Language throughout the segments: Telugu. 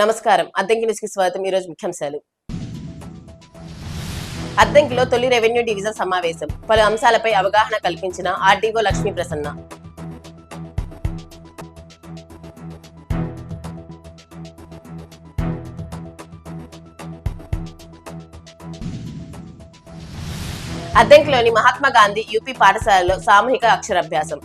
నమస్కారం. అద్దంకి న్యూస్కి స్వాగతం. ఈరోజు ముఖ్యాంశాలు. అద్దంకిలో తొలి రెవెన్యూ డివిజన్ సమావేశం. పలు అంశాలపై అవగాహన కల్పించిన ఆర్డీఓ లక్ష్మీ ప్రసన్న. అద్దంకిలోని మహాత్మా గాంధీ యూపీ పాఠశాలలో సామూహిక అక్షరాభ్యాసం.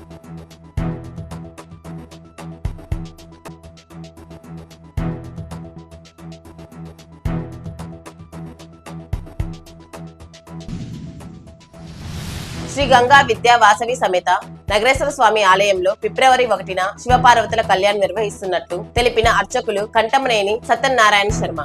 శ్రీ గంగా విద్యా వాసవి సమేత నగరేశ్వర స్వామి ఆలయంలో ఫిబ్రవరి ఒకటిన శివపార్వతుల కళ్యాణ్ నిర్వహిస్తున్నట్లు తెలిపిన అర్చకులు కంటమనేని సత్యనారాయణ శర్మ.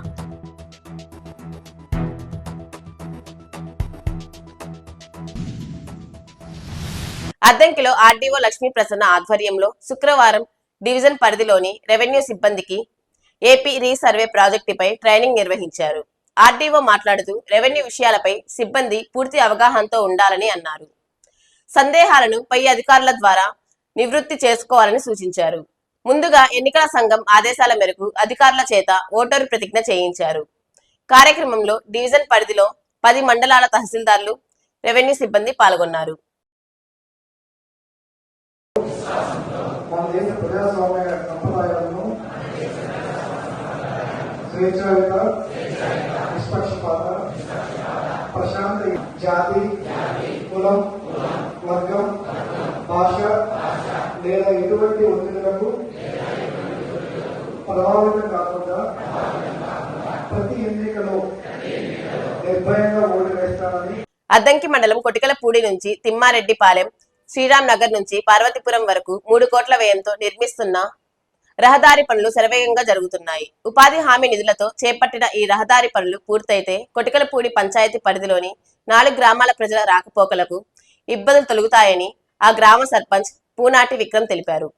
అద్దంకిలో ఆర్డీఓ లక్ష్మీ ప్రసన్న ఆధ్వర్యంలో శుక్రవారం డివిజన్ పరిధిలోని రెవెన్యూ సిబ్బందికి ఏపీ రీసర్వే ప్రాజెక్టుపై ట్రైనింగ్ నిర్వహించారు. ఆర్డీఓ మాట్లాడుతూ రెవెన్యూ విషయాలపై సిబ్బంది పూర్తి అవగాహనతో ఉండాలని అన్నారు. సందేహాలను పై అధికారుల ద్వారా నివృత్తి చేసుకోవాలని సూచించారు. ముందుగా ఎన్నికల సంఘం ఆదేశాల మేరకు అధికారుల చేత ఓటరు ప్రతిజ్ఞ చేయించారు. కార్యక్రమంలో డివిజన్ పరిధిలో పది మండలాల తహసీల్దార్లు రెవెన్యూ సిబ్బంది పాల్గొన్నారు. ప్రశాంత జాతి కులం వర్గం భాష లేదా ఎటువంటి ఒత్తిడులకు ప్రభావితం కాకుండా ప్రతి ఎన్నికలో నిర్భయంగా ఓటు వేస్తానని అద్దంకి మండలం కొటికలపూడి నుంచి తిమ్మారెడ్డిపాలెం శ్రీరామ్ నగర్ నుంచి పార్వతీపురం వరకు మూడు కోట్ల వ్యయంతో నిర్మిస్తున్న రహదారి పనులు శరవేగంగా జరుగుతున్నాయి. ఉపాధి హామీ నిధులతో చేపట్టిన ఈ రహదారి పనులు పూర్తయితే కొటికలపూడి పంచాయతీ పరిధిలోని నాలుగు గ్రామాల ప్రజల రాకపోకలకు ఇబ్బందులు తొలుగుతాయని ఆ గ్రామ సర్పంచ్ పూనాటి విక్రమ్ తెలిపారు.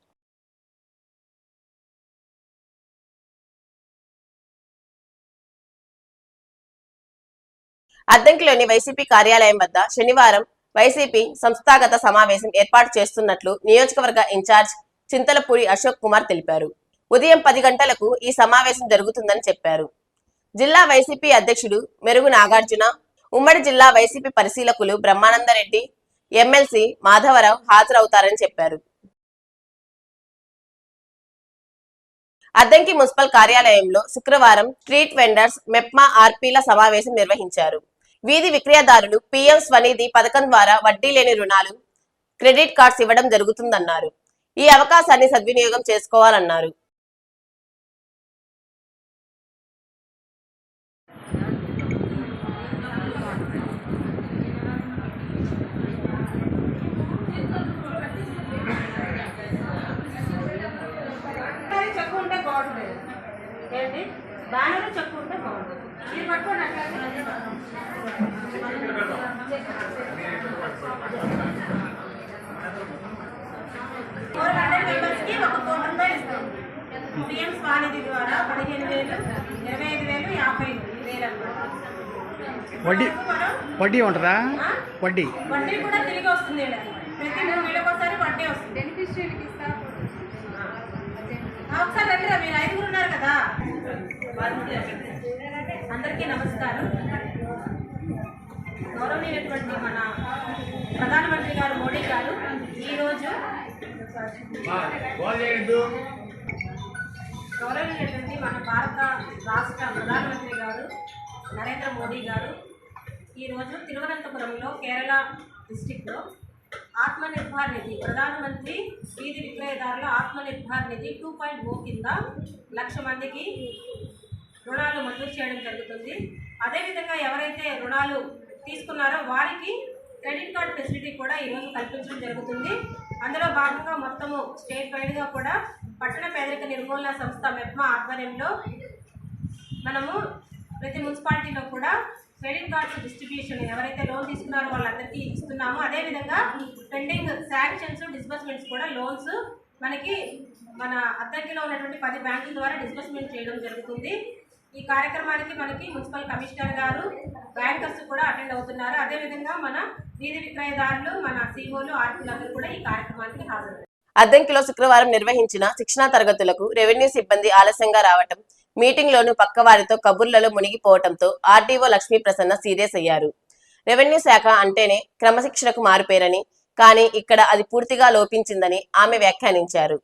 అద్దంకిలోని వైసీపీ కార్యాలయం వద్ద శనివారం వైసీపీ సంస్థాగత సమావేశం ఏర్పాటు చేస్తున్నట్లు నియోజకవర్గ ఇన్ఛార్జ్ చింతలపూడి అశోక్ కుమార్ తెలిపారు. ఉదయం పది గంటలకు ఈ సమావేశం జరుగుతుందని చెప్పారు. జిల్లా వైసీపీ అధ్యక్షుడు మెరుగు నాగార్జున ఉమ్మడి జిల్లా వైసీపీ పరిశీలకులు బ్రహ్మానందరెడ్డి ఎమ్మెల్సీ మాధవరావు హాజరవుతారని చెప్పారు. అద్దంకి మున్సిపల్ కార్యాలయంలో శుక్రవారం స్ట్రీట్ వెండర్స్ మెప్మా ఆర్పీల సమావేశం నిర్వహించారు. వీధి విక్రయదారులు పీఎం స్వనిధి పథకం ద్వారా వడ్డీ లేని రుణాలు క్రెడిట్ కార్డ్స్ ఇవ్వడం జరుగుతుందన్నారు. ఈ అవకాశాన్ని సద్వినియోగం చేసుకోవాలన్నారు అది చెక్కు ఉంటే బాగుంటుంది చెక్కు ఉంటే బాగుంటుంది. ఇది పట్టుకోండి ఫోర్ హండ్రెడ్ మెంబర్స్కి ఒక కోటి రూపాయలు ఇస్తాం. పిఎం స్వానిధి ద్వారా పదిహేను వేలు ఇరవై ఐదు వేలు యాభై వేలు అన్నమాట. వడ్డీ వడ్డీ ఉంటుందా? ఆ? వడ్డీ. వడ్డీ కూడా తిరిగి వస్తుంది. ప్రతి మూడు నెలలకు ఒకసారి వడ్డీ వస్తుంది. ఆ, ఒకసారి రండిరా మీరు ఐదుగురు ఉన్నారు కదా. అందరికీ నమస్కారం. గౌరవనీయులైనటువంటి మన ప్రధానమంత్రి గారు మోడీ గారు ఈరోజు గౌరవనీయులైనటువంటి మన భారత రాష్ట్ర ప్రధానమంత్రి గారు నరేంద్ర మోడీ గారు ఈరోజు తిరువనంతపురంలో కేరళ డిస్టిక్లో ఆత్మనిర్భర్ నిధి ప్రధానమంత్రి వీధి విక్రయదారుల Atmanirbhar Nidhi two point O కింద లక్ష మందికి రుణాలు మంజూరు చేయడం జరుగుతుంది. అదేవిధంగా ఎవరైతే రుణాలు తీసుకున్నారో వారికి క్రెడిట్ కార్డ్ ఫెసిలిటీ కూడా ఈరోజు కల్పించడం జరుగుతుంది. అందులో భాగంగా మొత్తము స్టేట్ వైడ్గా కూడా పట్టణ పేదరిక నిర్మూలన సంస్థ మెప్మా ఆధ్వర్యంలో మనము ప్రతి మున్సిపాలిటీలో కూడా క్రెడిట్ కార్డ్స్ డిస్ట్రిబ్యూషన్ ఎవరైతే లోన్ తీసుకున్నారో వాళ్ళందరికీ ఇస్తున్నాము. అదేవిధంగా పెండింగ్ శాంక్షన్స్ డిస్బర్స్మెంట్స్ కూడా లోన్స్ మనకి మన అద్దెకిలో ఉన్నటువంటి పది బ్యాంకుల ద్వారా డిస్బర్స్మెంట్ చేయడం జరుగుతుంది. ఈ కార్యక్రమానికి మనకి మున్సిపల్ కమిషనర్ గారు బ్యాంకర్స్ కూడా అటెండ్ అవుతున్నారు. అదేవిధంగా మన వీధి విక్రయదారులు మన సిఓలు ఆర్పీలందరూ కూడా ఈ కార్యక్రమానికి హాజరు అద్దంకిలో శుక్రవారం నిర్వహించిన శిక్షణా తరగతులకు రెవెన్యూ సిబ్బంది ఆలస్యంగా రావటం మీటింగ్ లోను పక్కవారితో కబుర్లలో మునిగిపోవటంతో ఆర్డీఓ లక్ష్మీ ప్రసన్న సీరియస్ అయ్యారు. రెవెన్యూ శాఖ అంటేనే క్రమశిక్షణకు మారుపేరని కానీ ఇక్కడ అది పూర్తిగా లోపించిందని ఆమె వ్యాఖ్యానించారు.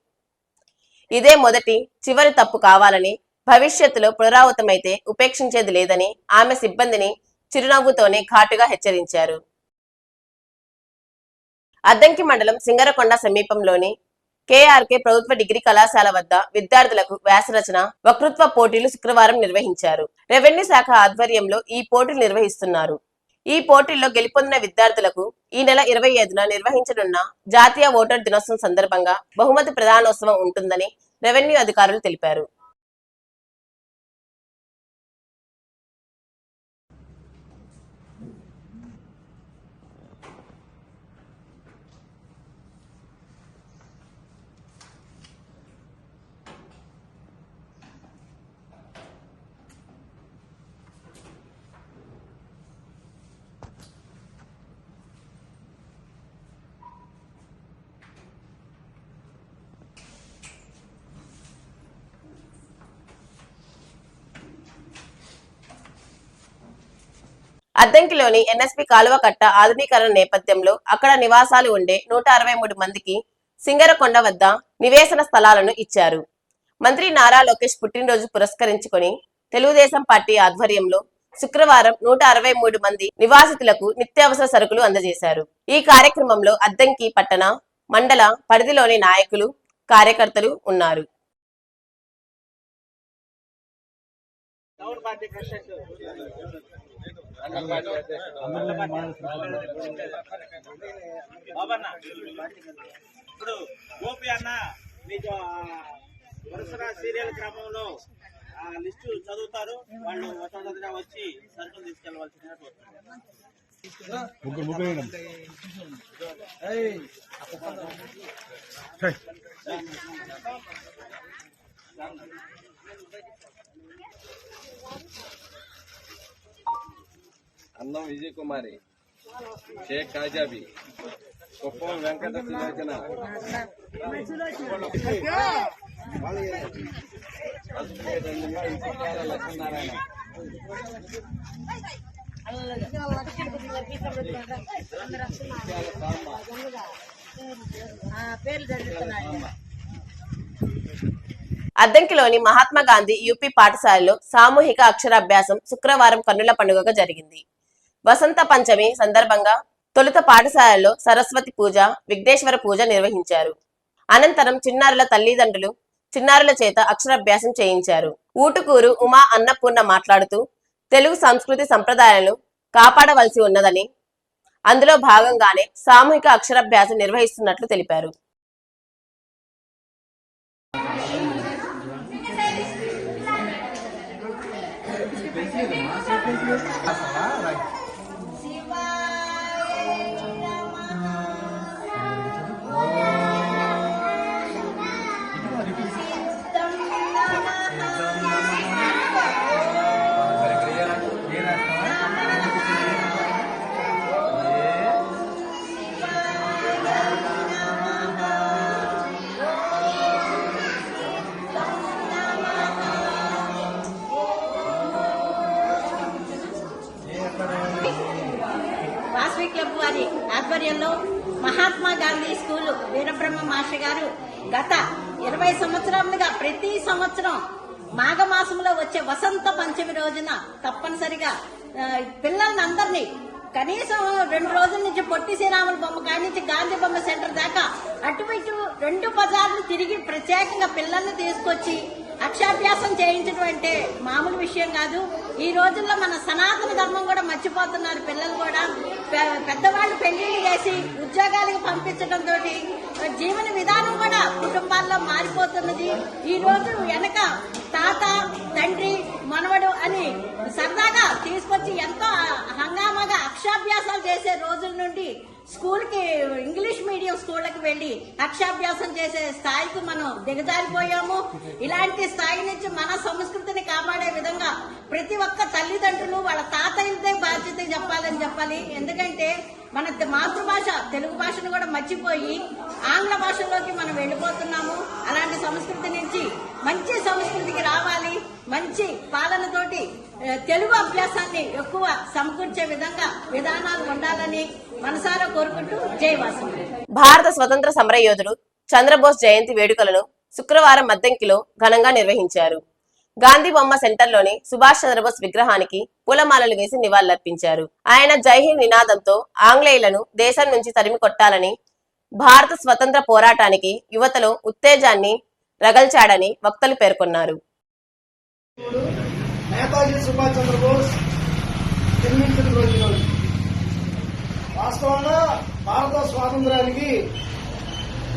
ఇదే మొదటి చివరి తప్పు కావాలని భవిష్యత్తులో పునరావృతమైతే ఉపేక్షించేది లేదని ఆమె సిబ్బందిని చిరునవ్వుతోనే ఘాటుగా హెచ్చరించారు. అద్దంకి మండలం సింగరకొండ సమీపంలోని కేఆర్కే ప్రభుత్వ డిగ్రీ కళాశాల వద్ద విద్యార్థులకు వ్యాసరచన వక్తృత్వ పోటీలు శుక్రవారం నిర్వహించారు. రెవెన్యూ శాఖ ఆధ్వర్యంలో ఈ పోటీలు నిర్వహిస్తున్నారు. ఈ పోటీల్లో గెలుపొందిన విద్యార్థులకు ఈ నెల ఇరవై ఐదున నిర్వహించనున్న జాతీయ ఓటర్ దినోత్సవం సందర్భంగా బహుమతి ప్రధానోత్సవం ఉంటుందని రెవెన్యూ అధికారులు తెలిపారు. అద్దంకిలోని ఎన్ఎస్పి కాలువ కట్ట ఆధునీకరణ నేపథ్యంలో అక్కడ నివాసాలు ఉండే నూట అరవై మూడు మందికి సింగరకొండ వద్ద నివేశన స్థలాలను ఇచ్చారు. మంత్రి నారా లోకేష్ పుట్టినరోజు పురస్కరించుకొని తెలుగుదేశం పార్టీ ఆధ్వర్యంలో శుక్రవారం నూట అరవై మూడు మంది నివాసితులకు నిత్యావసర సరుకులు అందజేశారు. ఈ కార్యక్రమంలో అద్దంకి పట్టణ మండల పరిధిలోని నాయకులు కార్యకర్తలు ఉన్నారు. ఇప్పుడు గోపి అన్న మీకు ఆ వరుసగా సీరియల్ క్రమంలో ఆ లిస్టు చదువుతారు. వాళ్ళు ఒక్కొక్కటిగా వచ్చి సరుకులు తీసుకెళ్ళవలసిందిగా కోరుతున్నాను. అన్నం విజయ కుమారి షేక్ కాజాబి. కుప్పం వెంకట సులోచన లక్ష్మీనారాయణ అద్దంకిలోని మహాత్మా గాంధీ యూపీ పాఠశాలలో సామూహిక అక్షరాభ్యాసం శుక్రవారం కన్నుల పండుగగా జరిగింది. వసంత పంచమి సందర్భంగా తొలుత పాఠశాలలో సరస్వతి పూజ విఘ్నేశ్వర పూజ నిర్వహించారు. అనంతరం చిన్నారుల తల్లిదండ్రులు చిన్నారుల చేత అక్షరాభ్యాసం చేయించారు. ఊటుకూరు ఉమా అన్నపూర్ణ మాట్లాడుతూ తెలుగు సంస్కృతి సంప్రదాయాలను కాపాడవలసి ఉన్నదని అందులో భాగంగానే సామూహిక అక్షరాభ్యాసం నిర్వహిస్తున్నట్లు తెలిపారు. వాసవి ఆధ్వర్యంలో మహాత్మా గాంధీ స్కూల్ వీరబ్రహ్మ మాష గారు గత ఇరవై సంవత్సరాలుగా ప్రతి సంవత్సరం మాఘమాసంలో వచ్చే వసంత పంచమి రోజున తప్పనిసరిగా పిల్లల్ని అందరినీ కనీసం రెండు రోజుల నుంచి పొట్టి శ్రీరాముల బొమ్మ కాడి నుంచి గాంధీ బొమ్మ సెంటర్ దాకా అటు ఇటు రెండు బజార్లు తిరిగి ప్రత్యేకంగా పిల్లల్ని తీసుకొచ్చి అక్షాభ్యాసం చేయించడం అంటే మామూలు విషయం కాదు. ఈ రోజుల్లో మన సనాతన ధర్మం కూడా మర్చిపోతున్నారు పిల్లలు కూడా. పెద్దవాళ్ళు పెళ్ళిళ్ళు చేసి ఉద్యోగాలకు పంపించడం తోటి జీవన విధానం కూడా కుటుంబాల్లో మారిపోతున్నది. ఈ రోజు వెనక తాత తండ్రి మనవడు అని సరదాగా తీసుకొచ్చి ఎంతో అక్షాభ్యాసాలు చేసే రోజుల నుండి స్కూల్కి ఇంగ్లీష్ మీడియం స్కూళ్ళకి వెళ్ళి అక్షాభ్యాసం చేసే స్థాయికి మనం దిగజారిపోయాము. ఇలాంటి స్థాయి నుంచి మన సంస్కృతిని కాపాడే విధంగా ప్రతి ఒక్క తల్లిదండ్రులు వాళ్ళ తాతయ్యలదే బాధ్యత చెప్పాలని చెప్పాలి. ఎందుకంటే మన మాతృభాష తెలుగు భాషను కూడా మర్చిపోయి ఆంగ్ల భాషలోకి మనం వెళ్ళిపోతున్నాము. అలాంటి సంస్కృతి నుంచి మంచి సంస్కృతికి రావాలి. మంచి పాలనతోటి తెలుగు అభ్యాసాన్ని ఎక్కువ సమకూర్చే విధంగా విధానాలు ఉండాలని మనసారా కోరుకుంటూ జయవాసం భారత స్వతంత్ర సమరయోధుడు చంద్రబోస్ జయంతి వేడుకలను శుక్రవారం మద్దంకిలో ఘనంగా నిర్వహించారు. గాంధీ బొమ్మ సెంటర్లోని సుభాష్ చంద్రబోస్ విగ్రహానికి పూలమాలలు వేసి నివాళులర్పించారు. ఆయన జైహింద్ నినాదంతో ఆంగ్లేయులను దేశం నుంచి తరిమి కొట్టాలని భారత స్వతంత్ర పోరాటానికి యువతలో ఉత్తేజాన్ని రగల్చాడని వక్తలు పేర్కొన్నారు. నేతాజీ సుభాష్ చంద్రబోస్ జన్మించిన రోజు వాస్తవంగా భారత స్వాతంత్రానికి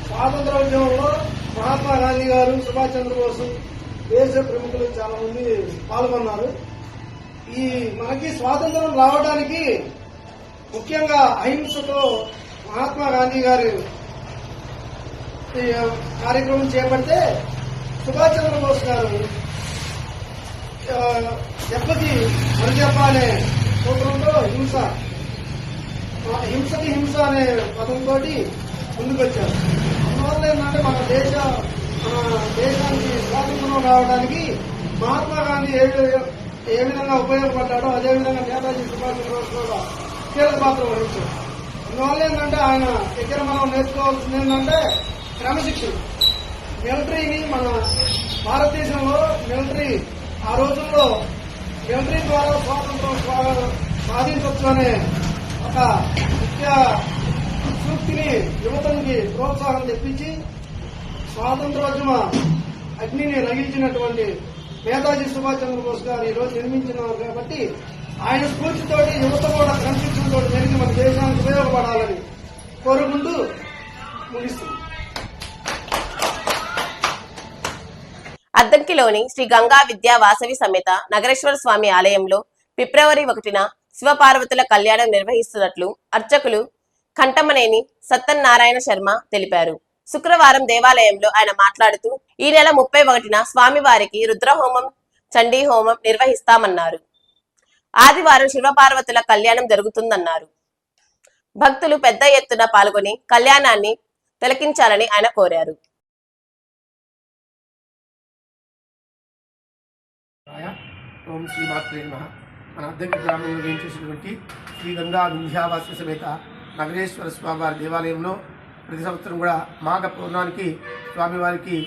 స్వాతంత్ర ఉద్యమంలో మహాత్మా గాంధీ గారు సుభాష్ చంద్రబోస్ దేశ ప్రముఖులు చాలా మంది పాల్గొన్నారు. ఈ మనకి స్వాతంత్రం రావడానికి ముఖ్యంగా అహింసతో మహాత్మా గాంధీ గారు కార్యక్రమం చేపడితే సుభాష్ చంద్రబోస్ గారు దెబ్బకి మరిజప్ప అనే సూత్రంలో హింస. హింసకి హింస అనే పదంతో ముందుకొచ్చారు. అందువల్ల ఏంటంటే మన దేశ మన దేశానికి స్వాతంత్రం రావడానికి మహాత్మా గాంధీ ఏ ఏ విధంగా ఉపయోగపడ్డాడో అదేవిధంగా నేతాజీ సుభాష్ చంద్రబోస్ కూడా కీలక పాత్ర వహించారు. అందువల్ల ఏంటంటే ఆయన దగ్గర మనం నేర్చుకోవాల్సింది ఏంటంటే క్రమశిక్షణ. మిలిటరీని మన భారతదేశంలో మిలిటరీ ఆ రోజుల్లో ఎంట్రీ ద్వారా స్వాతంత్రం స్వా- సాధించవచ్చు అనే ఒక ముఖ్య సూక్తిని యువతనికి ప్రోత్సాహం తెప్పించి స్వాతంత్రోద్యమ అగ్నిని రగిల్చినటువంటి నేతాజీ సుభాష్ చంద్రబోస్ గారు ఈ రోజు జన్మించినారు కాబట్టి ఆయన స్ఫూర్తితోటి యువత కూడా క్రమశిక్షణతో జరిగి మన దేశానికి ఉపయోగపడాలని కోరుకుంటూ ముగిస్తుంది అద్దంకిలోని శ్రీ గంగా విద్యా వాసవి సమేత నగరేశ్వర స్వామి ఆలయంలో ఫిబ్రవరి ఒకటిన శివపార్వతుల కళ్యాణం నిర్వహిస్తున్నట్లు అర్చకులు కంటమనేని సత్తన్నారాయణ శర్మ తెలిపారు. శుక్రవారం దేవాలయంలో ఆయన మాట్లాడుతూ ఈ నెల ముప్పై ఒకటిన స్వామివారికి రుద్రహోమం చండీ హోమం నిర్వహిస్తామన్నారు. ఆదివారం శివపార్వతుల కళ్యాణం జరుగుతుందన్నారు. భక్తులు పెద్ద ఎత్తున పాల్గొని కళ్యాణాన్ని తిలకించాలని ఆయన కోరారు. ఓం శ్రీ మాత్రే నమ. మన అద్దెకి గ్రామంలో వేయించేసినటువంటి శ్రీ గంగా వింధ్యావాస్య సమేత నగరేశ్వర స్వామివారి దేవాలయంలో ప్రతి సంవత్సరం కూడా మాఘ పౌర్ణానికి స్వామివారికి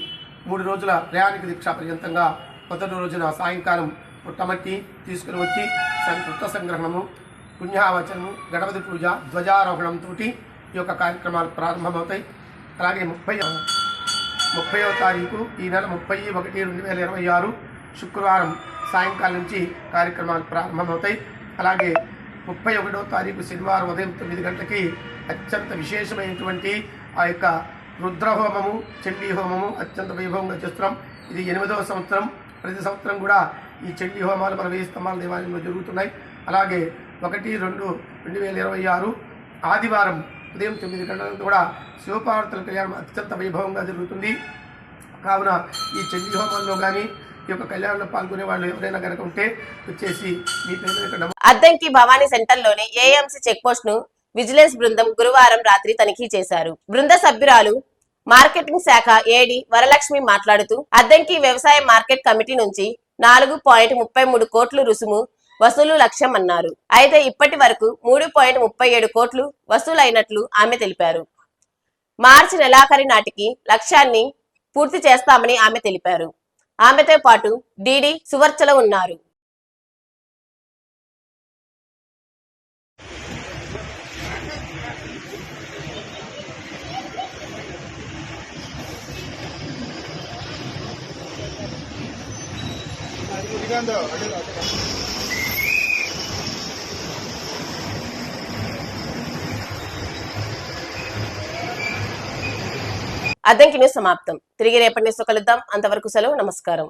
మూడు రోజుల ప్రయాణిక దీక్ష పర్యంతంగా మొదటి రోజున సాయంకాలం పుట్టమట్టి తీసుకుని వచ్చి సం- సంగ్రహణము పుణ్యావచనము గణపతి పూజ ధ్వజారోహణంతో ఈ యొక్క కార్యక్రమాలు ప్రారంభమవుతాయి. అలాగే ముప్పై ముప్పైవ తారీఖు ఈ నెల ముప్పై ఒకటి రెండు వేల ఇరవై ఆరు శుక్రవారం సాయంకాలం నుంచి కార్యక్రమాలు ప్రారంభమవుతాయి. అలాగే ముప్పై ఒకటో తారీఖు శనివారం ఉదయం తొమ్మిది గంటలకి అత్యంత విశేషమైనటువంటి ఆ యొక్క రుద్రహోమము చండీ హోమము అత్యంత వైభవంగా చేస్తున్నాం. ఇది ఎనిమిదవ సంవత్సరం. ప్రతి సంవత్సరం కూడా ఈ చండీ హోమాలు మన వేయి స్తంభాల దేవాలయంలో జరుగుతున్నాయి. అలాగే ఒకటి రెండు రెండు వేల ఇరవై ఆరు ఆదివారం ఉదయం తొమ్మిది గంటలకు కూడా శివపార్వతుల కళ్యాణం అత్యంత వైభవంగా జరుగుతుంది. కావున ఈ చండీ హోమాల్లో కానీ ఈ యొక్క కళ్యాణంలో పాల్గొనే వాళ్ళు ఎవరైనా కనుక ఉంటే వచ్చేసి మీ పేరు అద్దంకి భవానీ సెంటర్లోని ఏఎంసీ చెక్ పోస్ట్ను విజిలెన్స్ బృందం గురువారం రాత్రి తనిఖీ చేశారు. బృంద సభ్యురాలు మార్కెటింగ్ శాఖ ఏడి వరలక్ష్మి మాట్లాడుతూ అద్దంకి వ్యవసాయ మార్కెట్ కమిటీ నుంచి నాలుగు పాయింట్ ముప్పై మూడు కోట్లు రుసుము వసూలు లక్ష్యం అన్నారు అయితే ఇప్పటి వరకు మూడు పాయింట్ ముప్పై ఏడు కోట్లు వసూలైనట్లు ఆమె తెలిపారు. మార్చి నెలాఖరి నాటికి లక్ష్యాన్ని పూర్తి చేస్తామని ఆమె తెలిపారు. ఆమెతో పాటు డిడి సువర్చల ఉన్నారు. అద్దంకి న్యూస్ సమాప్తం. తిరిగి రేపటి న్యూస్ కలుద్దాం. అంతవరకు సెలవు నమస్కారం.